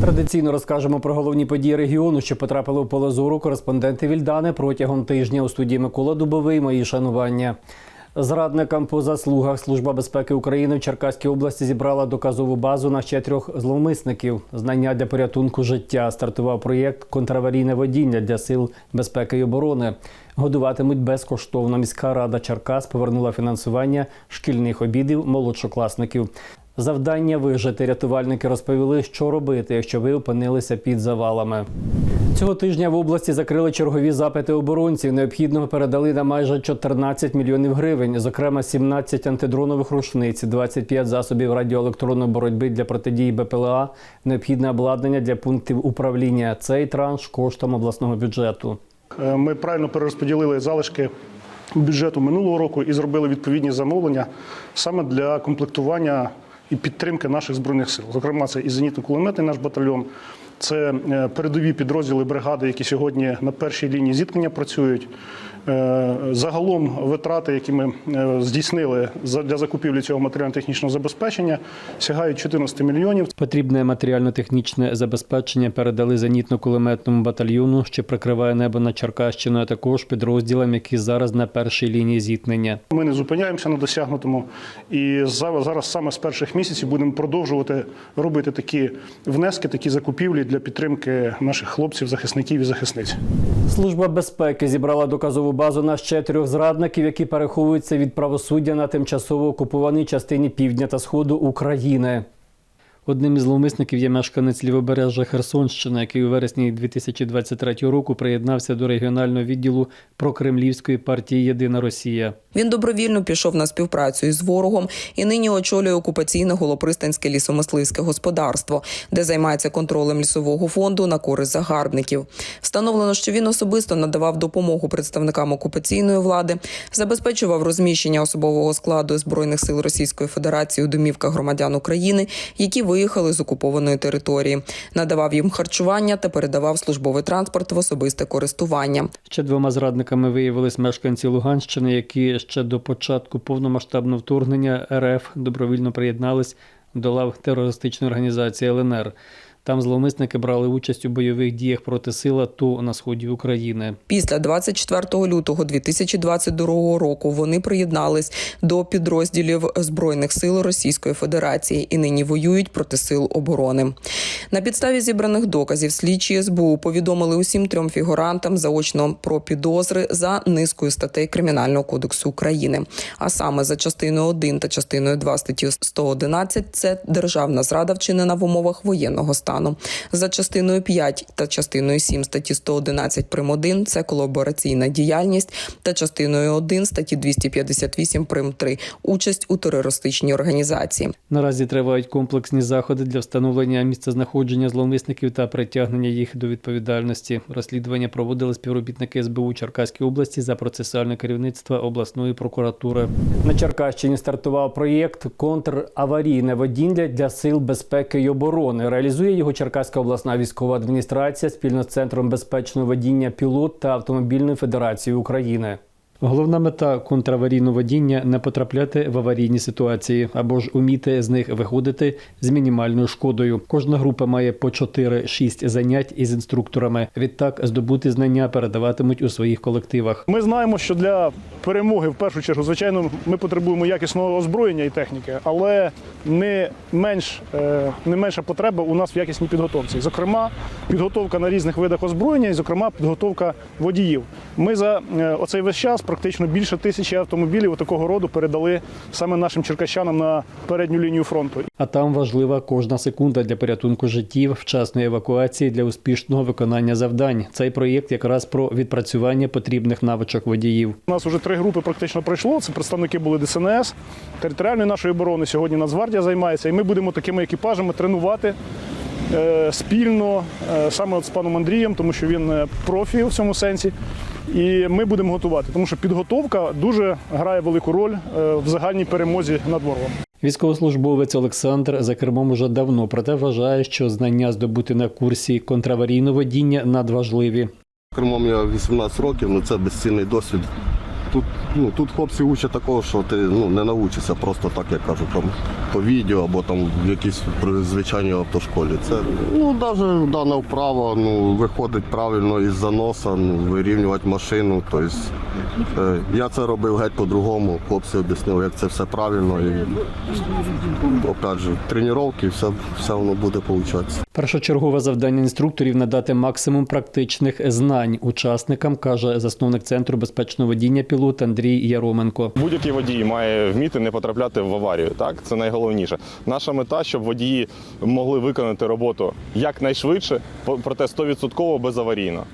Традиційно розкажемо про головні події регіону, що потрапили у поле зору кореспонденти Вільдани протягом тижня у студії Микола Дубовий. Мої шанування. Зрадникам по заслугах Служба безпеки України в Черкаській області зібрала доказову базу на ще трьох зловмисників. Знання для порятунку життя стартував проєкт контраварійне водіння для сил безпеки і оборони. Годуватимуть безкоштовно. Міська рада Черкас повернула фінансування шкільних обідів молодшокласників. Завдання вижити рятувальники розповіли, що робити, якщо ви опинилися під завалами. Цього тижня в області закрили чергові запити оборонців. Необхідного передали на майже 14 мільйонів гривень, зокрема 17 антидронових рушниць, 25 засобів радіоелектронної боротьби для протидії БПЛА, необхідне обладнання для пунктів управління. Цей транш коштом обласного бюджету. Е, Ми правильно перерозподілили залишки бюджету минулого року і зробили відповідні замовлення саме для комплектування і підтримки наших збройних сил. Зокрема, це і зенітно-кулеметний наш батальйон, це е, передові підрозділи бригади, які сьогодні на першій лінії зіткнення працюють. Е, Загалом витрати, які ми е, здійснили для закупівлі цього матеріально-технічного забезпечення, сягають 14 мільйонів. Потрібне матеріально-технічне забезпечення передали зенітно-кулеметному батальйону, що прикриває небо над Черкащиною, а також підрозділам, які зараз на першій лінії зіткнення. Ми не зупиняємося на досягнутому. І за- зараз саме з перших місяців будемо продовжувати робити такі внески, такі закупівлі для підтримки наших хлопців, захисників і захисниць. Служба безпеки зібрала доказову базу на ще трьох зрадників, які переховуються від правосуддя на тимчасово окупованій частині півдня та сходу України. Одним із зловмисників є мешканець лівобережжя Херсонщини, який у вересні 2023 року приєднався до регіонального відділу прокремлівської партії Єдина Росія. Він добровільно пішов на співпрацю із ворогом і нині очолює окупаційне голопристанське лісомисливське господарство, де займається контролем лісового фонду на користь загарбників. Встановлено, що він особисто надавав допомогу представникам окупаційної влади, забезпечував розміщення особового складу збройних сил Російської Федерації у домівках громадян України, які виїхали з окупованої території, надавав їм харчування та передавав службовий транспорт в особисте користування. Ще двома зрадниками виявились мешканці Луганщини, які ще до початку повномасштабного вторгнення РФ добровільно приєднались до лав терористичної організації ЛНР. Там зловмисники брали участь у бойових діях проти сил АТО на сході України. Після 24 лютого 2022 року вони приєднались до підрозділів збройних сил Російської Федерації і нині воюють проти сил оборони. На підставі зібраних доказів слідчі СБУ повідомили усім трьом фігурантам заочно про підозри за низкою статей Кримінального кодексу України. А саме за частиною 1 та частиною 2 статті 111 – це державна зрада вчинена в умовах воєнного стану. За частиною 5 та частиною 7 статті 111 прим. 1 – це колабораційна діяльність та частиною 1 статті 258 прим. 3 – участь у терористичній організації. Наразі тривають комплексні заходи для встановлення місцезнаходження зловмисників та притягнення їх до відповідальності. Розслідування проводили співробітники СБУ Черкаської області за процесуальне керівництво обласної прокуратури. На Черкащині стартував проєкт контраварійне водіння для сил безпеки і оборони. Реалізує його Черкаська обласна військова адміністрація спільно з центром безпечного водіння пілот та автомобільною федерацією України. Головна мета контраварійного водіння не потрапляти в аварійні ситуації або ж уміти з них виходити з мінімальною шкодою. Кожна група має по 4-6 занять із інструкторами. Відтак здобути знання передаватимуть у своїх колективах. Ми знаємо, що для перемоги, в першу чергу, звичайно, ми потребуємо якісного озброєння і техніки, але не менш е, не менша потреба у нас в якісній підготовці. Зокрема, підготовка на різних видах озброєння, і зокрема підготовка водіїв. Ми за е, оцей весь час практично більше тисячі автомобілів такого роду передали саме нашим черкащанам на передню лінію фронту. А там важлива кожна секунда для порятунку життів, вчасної евакуації для успішного виконання завдань. Цей проєкт якраз про відпрацювання потрібних навичок водіїв. У нас вже три групи практично пройшло. Це представники були ДСНС, територіальної нашої оборони. Сьогодні Нацгвардія займається, і ми будемо такими екіпажами тренувати е, спільно е, саме от з паном Андрієм, тому що він е, профі в цьому сенсі. І ми будемо готувати, тому що підготовка дуже грає велику роль е, в загальній перемозі над ворогом. Військовослужбовець Олександр за кермом уже давно, проте вважає, що знання здобути на курсі контраварійного водіння надважливі. Кермом я 18 років, але це безцінний досвід. тут, ну, тут хлопці учать такого, що ти ну, не навчишся просто так, як кажуть, там, по відео або там в якійсь звичайній автошколі. Це ну, навіть дана вправа ну, виходить правильно із заноса, ну, вирівнювати машину. Тобто, е, я це робив геть по-другому. Хлопці об'яснили, як це все правильно. І, опять же, тренування, все, все воно буде получатися. Першочергове завдання інструкторів надати максимум практичних знань учасникам, каже засновник центру безпечного водіння пілот Андрій Яроменко. Будь-який водій має вміти не потрапляти в аварію. Так, це найголовніше. Наша мета, щоб водії могли виконати роботу якнайшвидше, проте 100% безаварійно.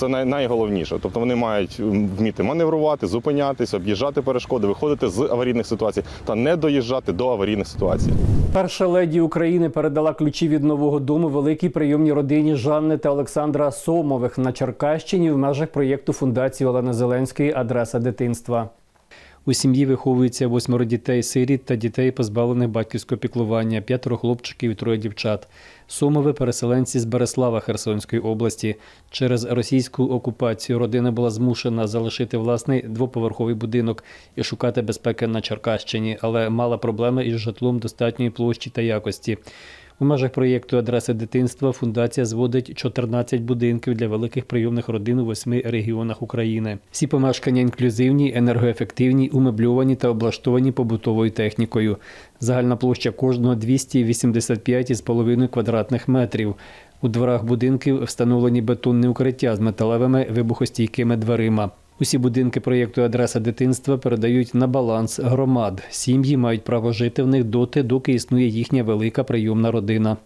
Це найголовніше. Тобто вони мають вміти маневрувати, зупинятись, об'їжджати перешкоди, виходити з аварійних ситуацій та не доїжджати до аварійних ситуацій. Перша леді України передала ключі від нового дому великій прийомній родині Жанни та Олександра Сомових на Черкащині в межах проєкту фундації Олени Зеленської Адреса дитинства. У сім'ї виховується восьмеро дітей сиріт та дітей, позбавлених батьківського піклування, п'ятеро хлопчиків і троє дівчат. Сомови переселенці з Береслава Херсонської області. Через російську окупацію родина була змушена залишити власний двоповерховий будинок і шукати безпеки на Черкащині, але мала проблеми із житлом достатньої площі та якості. У межах проєкту Адреса дитинства фундація зводить 14 будинків для великих прийомних родин у восьми регіонах України. Всі помешкання інклюзивні, енергоефективні, умебльовані та облаштовані побутовою технікою. Загальна площа кожного 285,5 квадратних метрів. У дворах будинків встановлені бетонні укриття з металевими вибухостійкими дверима. Усі будинки проєкту Адреса дитинства передають на баланс громад. Сім'ї мають право жити в них доти, доки існує їхня велика прийомна родина.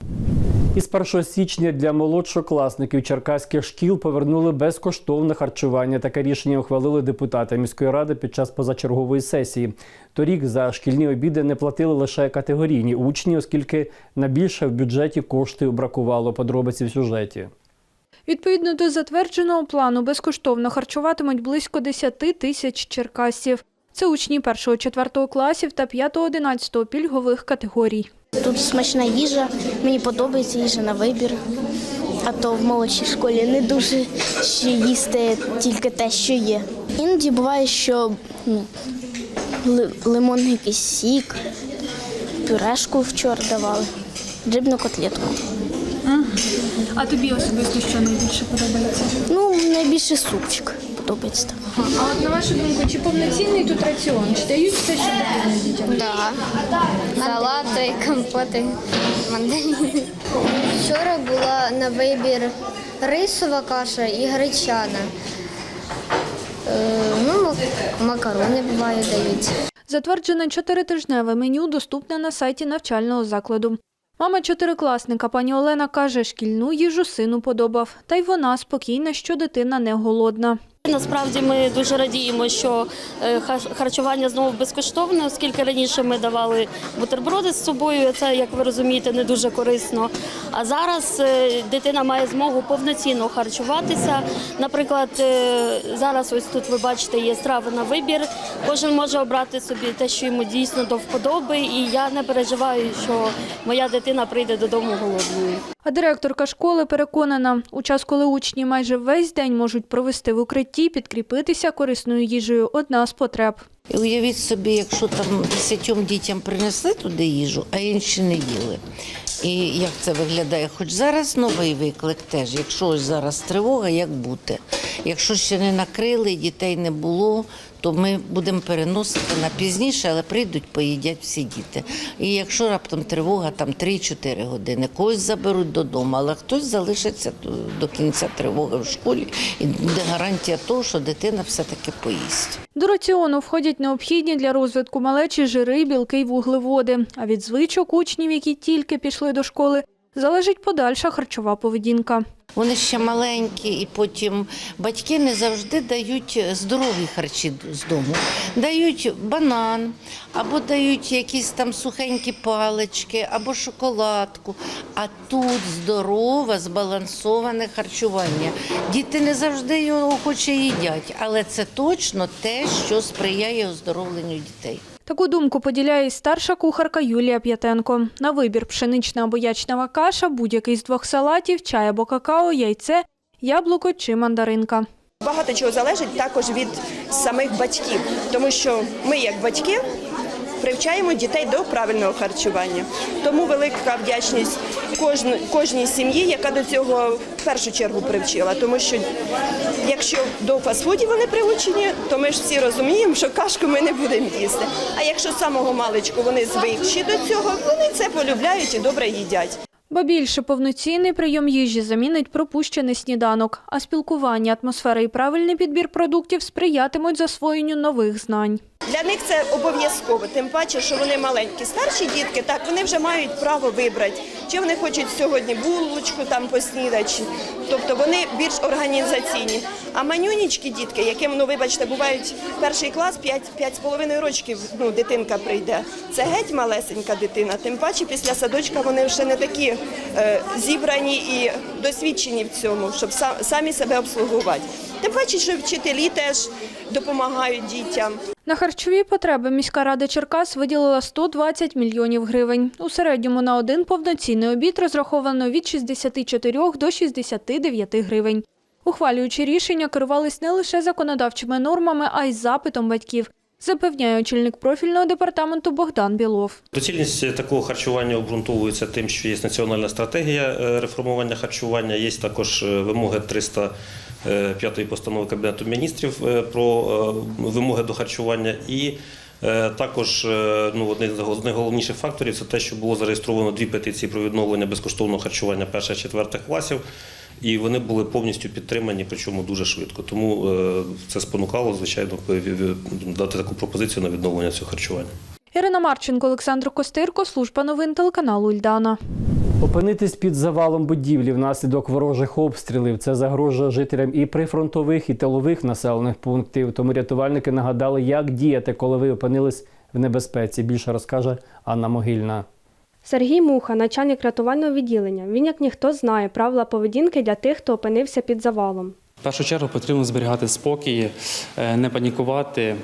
Із 1 січня для молодшокласників черкаських шкіл повернули безкоштовне харчування. Таке рішення ухвалили депутати міської ради під час позачергової сесії. Торік за шкільні обіди не платили лише категорійні учні, оскільки на більше в бюджеті коштів бракувало. Подробиці в сюжеті. Відповідно до затвердженого плану, безкоштовно харчуватимуть близько 10 тисяч черкасів. Це учні 1-4 класів та 5-11 пільгових категорій. Тут смачна їжа, мені подобається їжа на вибір. А то в молодшій школі не дуже ще їсти тільки те, що є. Іноді буває, що ну, лимонний якийсь сік, пюрешку вчора давали, рибну котлетку. А тобі особисто що найбільше подобається? Ну, найбільше супчик подобається. там. А от на вашу думку, чи повноцінний тут раціон? Чи дають все, що потрібно дітям? Да. Салати, компоти, мандарини. Вчора була на вибір рисова каша і гречана. Е, ну, макарони буває дають. Затверджене чотиритижневе меню доступне на сайті навчального закладу. Мама чотирикласника пані Олена каже, шкільну їжу сину подобав. Та й вона спокійна, що дитина не голодна. Насправді ми дуже радіємо, що е, харчування знову безкоштовне, оскільки раніше ми давали бутерброди з собою. Це, як ви розумієте, не дуже корисно. А зараз е, дитина має змогу повноцінно харчуватися. Наприклад, е, зараз ось тут ви бачите, є страви на вибір. Кожен може обрати собі те, що йому дійсно до вподоби, і я не переживаю, що моя дитина прийде додому голодною. А директорка школи переконана, у час, коли учні майже весь день можуть провести в укритті, підкріпитися корисною їжею – одна з потреб. Уявіть собі, якщо там десятьом дітям принесли туди їжу, а інші не їли. І як це виглядає? Хоч зараз новий виклик теж. Якщо ось зараз тривога, як бути? Якщо ще не накрили, дітей не було, то ми будемо переносити на пізніше, але прийдуть, поїдять всі діти. І якщо раптом тривога там 3-4 години, когось заберуть додому, але хтось залишиться до- кінця тривоги в школі, і буде гарантія того, що дитина все-таки поїсть. До раціону входять необхідні для розвитку малечі жири, білки й вуглеводи. А від звичок учнів, які тільки пішли до школи, залежить подальша харчова поведінка. Вони ще маленькі, і потім батьки не завжди дають здорові харчі з дому. Дають банан, або дають якісь там сухенькі палички, або шоколадку. А тут здорове, збалансоване харчування. Діти не завжди його охоче їдять, але це точно те, що сприяє оздоровленню дітей. Таку думку поділяє й старша кухарка Юлія П'ятенко. На вибір пшенична або ячнева каша, будь-який з двох салатів, чай або какао, яйце, яблуко чи мандаринка. Багато чого залежить також від самих батьків, тому що ми, як батьки, привчаємо дітей до правильного харчування. Тому велика вдячність кожн- кожній сім'ї, яка до цього в першу чергу привчила. Тому що якщо до фастфудів вони приучені, то ми ж всі розуміємо, що кашку ми не будемо їсти. А якщо з самого маличку вони звикші до цього, вони це полюбляють і добре їдять. Ба більше повноцінний прийом їжі замінить пропущений сніданок, а спілкування, атмосфера і правильний підбір продуктів сприятимуть засвоєнню нових знань. Для них це обов'язково, тим паче, що вони маленькі. Старші дітки, так вони вже мають право вибрати, чи вони хочуть сьогодні булочку там поснідати, тобто вони більш організаційні. А манюнічки дітки, яким, ну вибачте, бувають перший клас, 5, 5,5 років ну, дитинка прийде. Це геть малесенька дитина. Тим паче після садочка вони вже не такі е, зібрані і досвідчені в цьому, щоб са- самі себе обслугувати. Тим паче, що вчителі теж допомагають дітям. На харчові потреби міська рада Черкас виділила 120 мільйонів гривень. У середньому на один повноцінний обід розраховано від 64 до 69 гривень. Ухвалюючи рішення, керувались не лише законодавчими нормами, а й запитом батьків. Запевняє очільник профільного департаменту Богдан Білов. Доцільність такого харчування обґрунтовується тим, що є національна стратегія е, реформування харчування. Є також е, вимоги 300 Е, п'ятої постанови Кабінету міністрів е, про е, вимоги до харчування. І також ну, один з найголовніших факторів це те, що було зареєстровано дві петиції про відновлення безкоштовного харчування перших четвертих класів. І вони були повністю підтримані, причому дуже швидко. Тому це спонукало, звичайно, дати таку пропозицію на відновлення цього харчування. Ірина Марченко, Олександр Костирко, служба новин телеканалу Ільдана. Опинитись під завалом будівлі внаслідок ворожих обстрілів це загрожує жителям і прифронтових, і тилових населених пунктів. Тому рятувальники нагадали, як діяти, коли ви опинились в небезпеці. Більше розкаже Анна Могильна. Сергій Муха, начальник рятувального відділення. Він як ніхто знає правила поведінки для тих, хто опинився під завалом. В першу чергу потрібно зберігати спокій, е, не панікувати.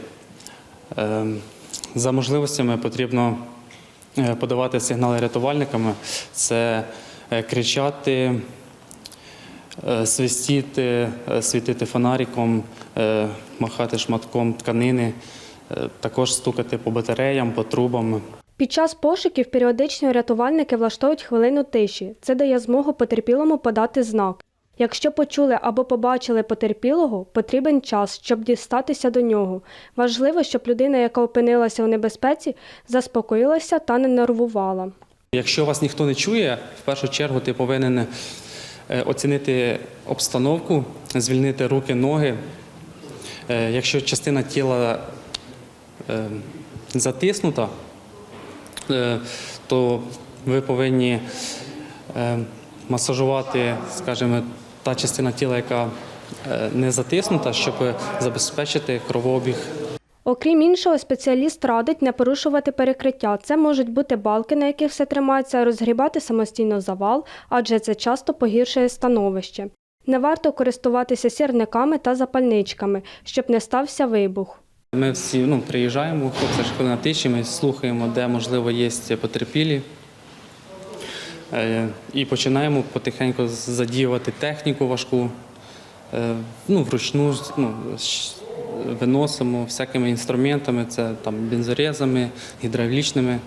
Е, За можливостями потрібно подавати сигнали рятувальниками. Це е, кричати, е, свистіти, е, світити фонариком, е, махати шматком тканини, е, також стукати по батареям, по трубам. Під час пошуків періодично рятувальники влаштовують хвилину тиші. Це дає змогу потерпілому подати знак. Якщо почули або побачили потерпілого, потрібен час, щоб дістатися до нього. Важливо, щоб людина, яка опинилася у небезпеці, заспокоїлася та не нервувала. Якщо вас ніхто не чує, в першу чергу ти повинен е, оцінити обстановку, звільнити руки, ноги. Е, Якщо частина тіла е, затиснута, то ви повинні масажувати, скажімо, та частина тіла, яка е, не затиснута, щоб забезпечити кровообіг Окрім іншого, спеціаліст радить не порушувати перекриття. Це можуть бути балки, на яких все тримається, розгрібати самостійно завал, адже це часто погіршує становище. Не варто користуватися сірниками та запальничками, щоб не стався вибух. Ми всі ну, приїжджаємо, це ж хвилина тиші, ми слухаємо, де можливо є потерпілі. Е, І починаємо потихеньку задіювати техніку важку, Е, ну, вручну ну, виносимо всякими інструментами, це там бензорезами, гідравлічними.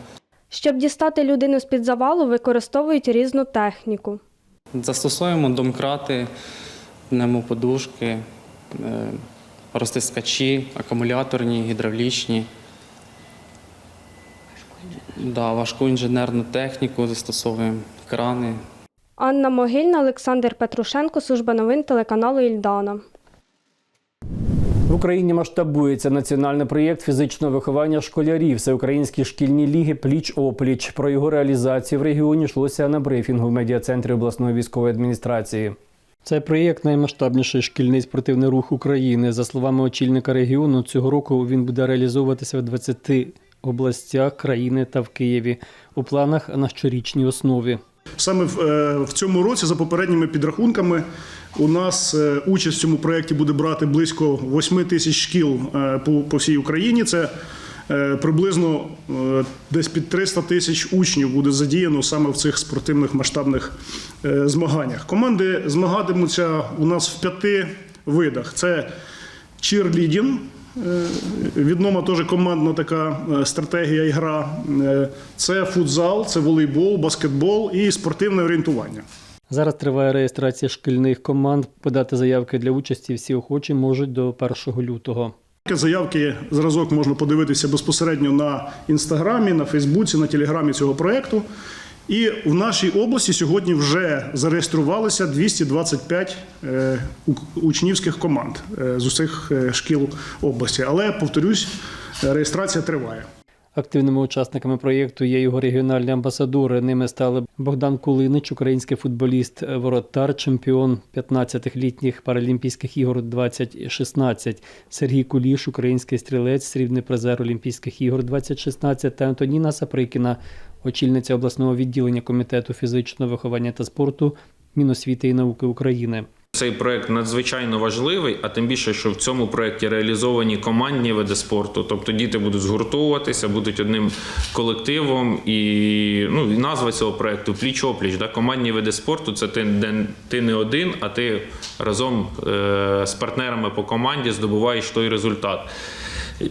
Щоб дістати людину з-під завалу, використовують різну техніку. Застосовуємо домкрати, пневмоподушки, е, розтискачі, акумуляторні, гідравлічні. Да, важку інженерну техніку застосовуємо, крани. Анна Могильна, Олександр Петрушенко, служба новин телеканалу Ільдана. В Україні масштабується національний проєкт фізичного виховання школярів Всеукраїнські шкільні ліги Пліч-опліч. Про його реалізацію в регіоні йшлося на брифінгу в медіа-центрі обласної військової адміністрації. Цей проєкт наймасштабніший шкільний спортивний рух України. За словами очільника регіону, цього року він буде реалізовуватися в 20 областях країни та в Києві у планах на щорічній основі. Саме в, е, в цьому році, за попередніми підрахунками, у нас е, участь в цьому проєкті буде брати близько 8 тисяч шкіл е, по, всій Україні. Це приблизно десь під 300 тисяч учнів буде задіяно саме в цих спортивних масштабних змаганнях. Команди змагатимуться у нас в п'яти видах: це чірлідінг, відома теж командна така е, стратегія і гра. Е, Це футзал, це волейбол, баскетбол і спортивне орієнтування. Зараз триває реєстрація шкільних команд. Подати заявки для участі всі охочі можуть до 1 лютого. Заявки зразок можна подивитися безпосередньо на інстаграмі, на Фейсбуці, на телеграмі цього проєкту. І в нашій області сьогодні вже зареєструвалися 225 е, учнівських команд е, з усіх е, шкіл області. Але повторюсь, реєстрація триває. Активними учасниками проєкту є його регіональні амбасадори. Ними стали Богдан Кулинич, український футболіст, воротар, чемпіон 15-літніх Паралімпійських ігор 2016, Сергій Куліш, український стрілець, срібний призер Олімпійських ігор 2016 та Антоніна Саприкіна, очільниця обласного відділення комітету фізичного виховання та спорту Міносвіти і науки України. Цей проект надзвичайно важливий, а тим більше, що в цьому проєкті реалізовані командні види спорту. Тобто діти будуть згуртовуватися, будуть одним колективом, і ну назва цього проекту пліч-опліч. Да? Командні види спорту це ти, де ти не один, а ти разом е, з партнерами по команді здобуваєш той результат.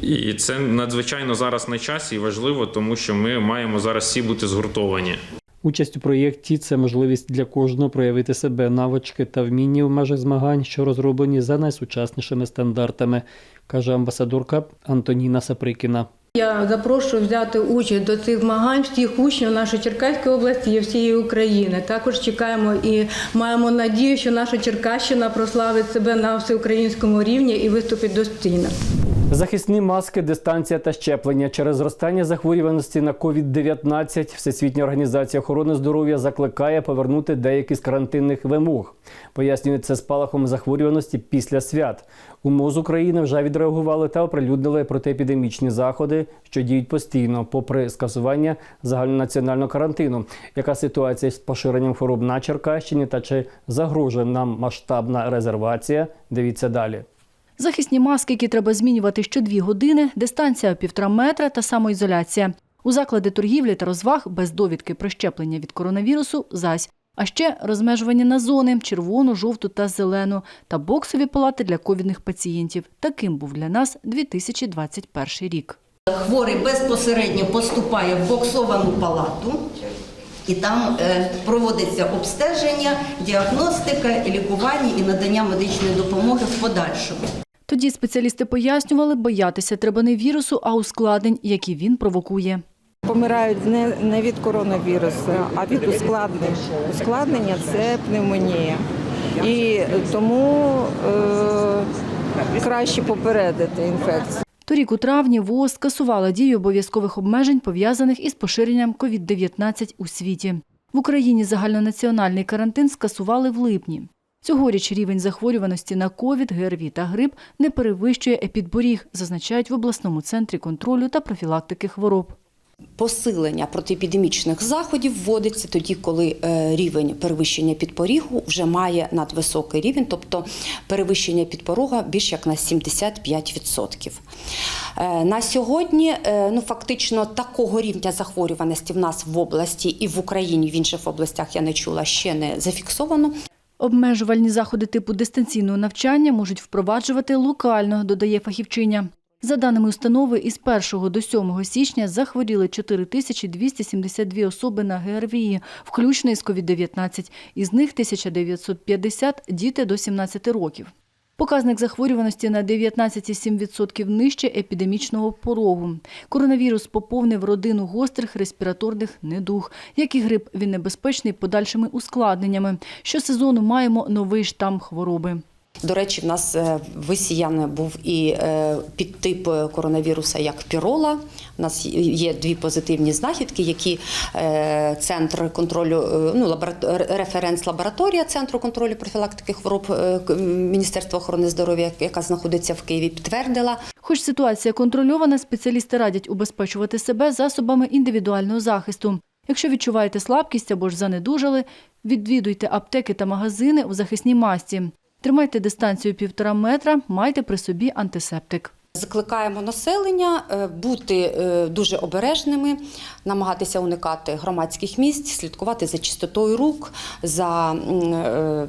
І це надзвичайно зараз на часі і важливо, тому що ми маємо зараз всі бути згуртовані. Участь у проєкті це можливість для кожного проявити себе, навички та вміння в межах змагань, що розроблені за найсучаснішими стандартами, каже амбасадорка Антоніна Саприкіна. Я запрошую взяти участь до цих змагань всіх учнів нашої Черкаської області і всієї України. Також чекаємо і маємо надію, що наша Черкащина прославить себе на всеукраїнському рівні і виступить достойно. Захисні маски, дистанція та щеплення через зростання захворюваності на COVID-19 Всесвітня організація охорони здоров'я закликає повернути деякі з карантинних вимог. Пояснює це спалахом захворюваності після свят. У МОЗ України вже відреагували та оприлюднили протиепідемічні заходи, що діють постійно, попри скасування загальнонаціонального карантину. Яка ситуація з поширенням хвороб на Черкащині та чи загрожує нам масштабна резервація? Дивіться далі. Захисні маски, які треба змінювати щодві години, дистанція півтора метра та самоізоляція. У заклади торгівлі та розваг без довідки про щеплення від коронавірусу зась. А ще розмежування на зони червону, жовту та зелену та боксові палати для ковідних пацієнтів. Таким був для нас 2021 рік. Хворий безпосередньо поступає в боксовану палату, і там е, проводиться обстеження, діагностика, лікування і надання медичної допомоги в подальшому. Тоді спеціалісти пояснювали, боятися треба не вірусу, а ускладнень, які він провокує. Помирають не, не від коронавірусу, а від ускладнень. Ускладнення це пневмонія. І тому е, краще попередити інфекцію. Торік у травні ВООЗ скасувала дію обов'язкових обмежень, пов'язаних із поширенням COVID-19 у світі. В Україні загальнонаціональний карантин скасували в липні. Цьогоріч рівень захворюваності на ковід, ГРВІ та грип не перевищує епідборіг, зазначають в обласному центрі контролю та профілактики хвороб. Посилення протиепідемічних заходів вводиться тоді, коли е, рівень перевищення підпорігу вже має надвисокий рівень, тобто перевищення підпорога більш як на 75%. Е, На сьогодні е, ну, фактично такого рівня захворюваності в нас в області і в Україні, в інших областях я не чула, ще не зафіксовано. Обмежувальні заходи типу дистанційного навчання можуть впроваджувати локально, додає фахівчиня. За даними установи, із 1 до 7 січня захворіли 4272 особи на ГРВІ, включно із COVID-19. Із них 1950 – діти до 17 років. Показник захворюваності на 19,7% нижче епідемічного порогу. Коронавірус поповнив родину гострих респіраторних недуг. Як і грип, він небезпечний подальшими ускладненнями. Щосезону маємо новий штам хвороби. До речі, в нас е, був і е, підтип коронавіруса як пірола. У нас є дві позитивні знахідки, які е, центр контролю, е, ну референс лабораторія центру контролю профілактики хвороб е, Міністерства охорони здоров'я, яка знаходиться в Києві, підтвердила. Хоч ситуація контрольована, спеціалісти радять убезпечувати себе засобами індивідуального захисту. Якщо відчуваєте слабкість або ж занедужали, відвідуйте аптеки та магазини у захисній масці. Тримайте дистанцію півтора метра, майте при собі антисептик. Закликаємо населення е, бути е, дуже обережними, намагатися уникати громадських місць, слідкувати за чистотою рук, за е,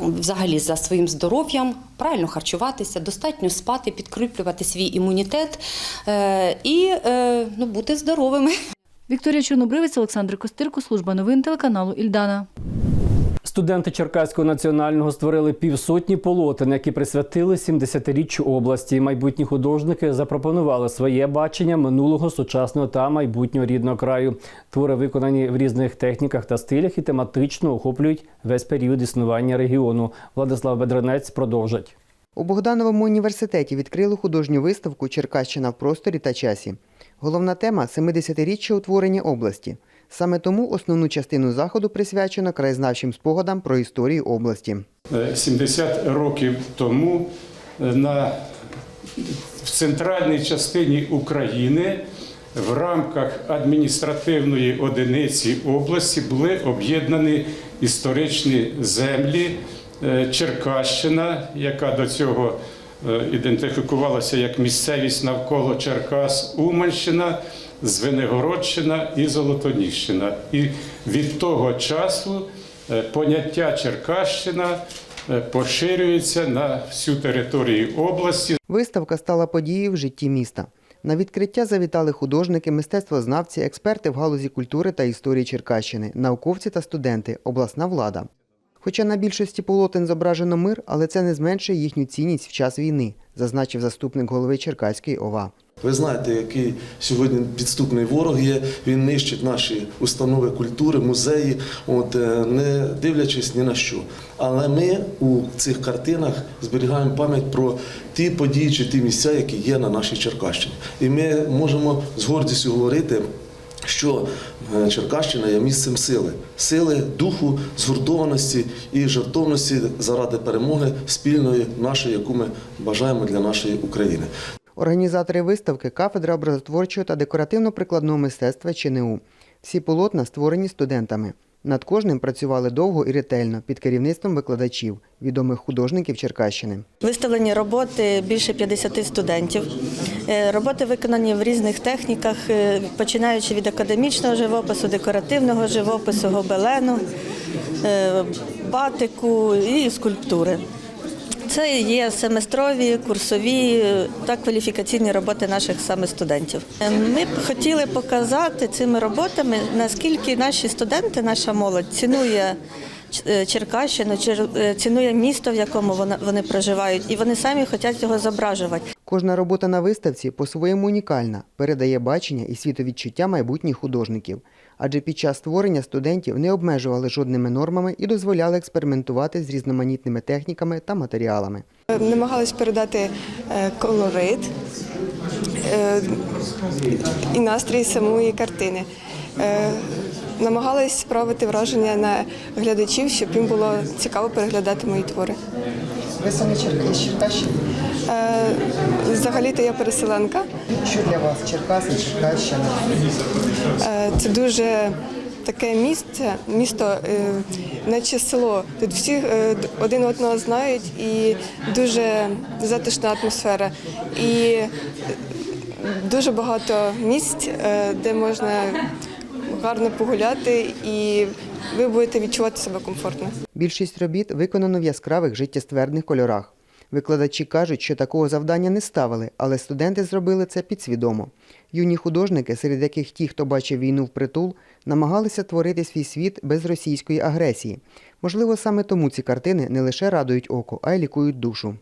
взагалі за своїм здоров'ям, правильно харчуватися, достатньо спати, підкріплювати свій імунітет і ну, бути здоровими. Вікторія Чорнобривець, Олександр Костирко, служба новин телеканалу Ільдана. Студенти Черкаського національного створили півсотні полотен, які присвятили 70-річчю області. Майбутні художники запропонували своє бачення минулого, сучасного та майбутнього рідного краю. Твори виконані в різних техніках та стилях і тематично охоплюють весь період існування регіону. Владислав Бедренець продовжить. У Богдановому університеті відкрили художню виставку Черкащина в просторі та часі. Головна тема 70-річчя утворення області. Саме тому основну частину заходу присвячено краєзнавчим спогадам про історію області. 70 років тому е, на, в центральній частині України в рамках адміністративної одиниці області були об'єднані історичні землі е, Черкащина, яка до цього е, ідентифікувалася як місцевість навколо Черкас, Уманщина, Звенигородщина і Золотоніщина. І від того часу е, поняття Черкащина е, поширюється на всю територію області. Виставка стала подією в житті міста. На відкриття завітали художники, мистецтвознавці, експерти в галузі культури та історії Черкащини, науковці та студенти, обласна влада. Хоча на більшості полотен зображено мир, але це не зменшує їхню цінність в час війни, зазначив заступник голови Черкаської ОВА. Ви знаєте, який сьогодні підступний ворог є. Він нищить наші установи культури, музеї, от е, не дивлячись ні на що. Але ми у цих картинах зберігаємо пам'ять про ті події чи ті місця, які є на нашій Черкащині. І ми можемо з гордістю говорити. Що е, Черкащина є місцем сили, сили, духу, згуртованості і жертовності заради перемоги спільної нашої, яку ми бажаємо для нашої України. Організатори виставки кафедра образотворчого та декоративно-прикладного мистецтва ЧНУ. Всі полотна створені студентами. Над кожним працювали довго і ретельно під керівництвом викладачів, відомих художників Черкащини. Виставлені роботи більше 50 студентів. Е, Роботи виконані в різних техніках, е, починаючи від академічного живопису, декоративного живопису, гобелену, е, батику і скульптури. Це є семестрові, курсові е, та кваліфікаційні роботи наших саме студентів. Е, Ми б хотіли показати цими роботами, наскільки наші студенти, наша молодь цінує е, Черкащину, цінує місто, в якому вони проживають, і вони самі хочуть його зображувати. Кожна робота на виставці по-своєму унікальна, передає бачення і світовідчуття майбутніх художників. Адже під час створення студентів не обмежували жодними нормами і дозволяли експериментувати з різноманітними техніками та матеріалами. Намагались передати е, колорит е, і настрій самої картини. Намагались справити враження на глядачів, щоб їм було цікаво переглядати мої твори. Ви самі з Черкащини? Е, Взагалі-то я переселенка. Що для вас Черкаси, Черкащина? Е, Це дуже таке місце, місто, е, наче село. Тут всі е, один одного знають і дуже затишна атмосфера. І дуже багато місць, е, де можна гарно погуляти, і ви будете відчувати себе комфортно. Більшість робіт виконано в яскравих життєствердних кольорах. Викладачі кажуть, що такого завдання не ставили, але студенти зробили це підсвідомо. Юні художники, серед яких ті, хто бачив війну впритул, намагалися творити свій світ без російської агресії. Можливо, саме тому ці картини не лише радують око, а й лікують душу.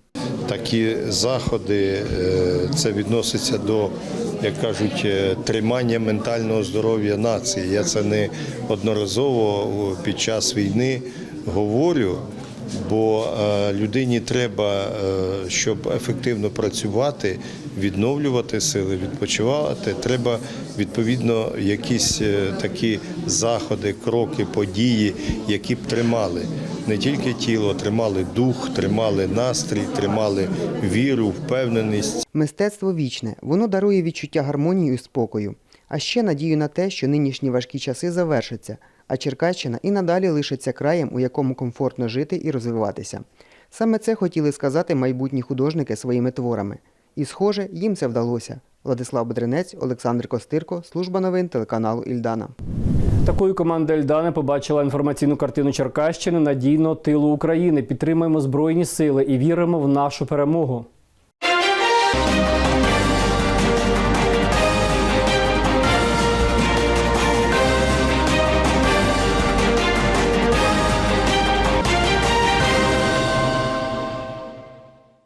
Такі заходи е, це відноситься до, як кажуть, е, тримання ментального здоров'я нації. Я це не одноразово під час війни говорю. Бо е, людині треба, е, щоб ефективно працювати, відновлювати сили, відпочивати. Треба відповідно якісь е, такі заходи, кроки, події, які б тримали не тільки тіло, тримали дух, тримали настрій, тримали віру, впевненість. Мистецтво вічне, воно дарує відчуття гармонії і спокою, а ще надію на те, що нинішні важкі часи завершаться, а Черкащина і надалі лишиться краєм, у якому комфортно жити і розвиватися. Саме це хотіли сказати майбутні художники своїми творами. І, схоже, їм це вдалося. Владислав Бедренець, Олександр Костирко, служба новин телеканалу Ільдана. Такою команда Ельдани побачила інформаційну картину Черкащини надійно тилу України. Підтримуємо збройні сили і віримо в нашу перемогу.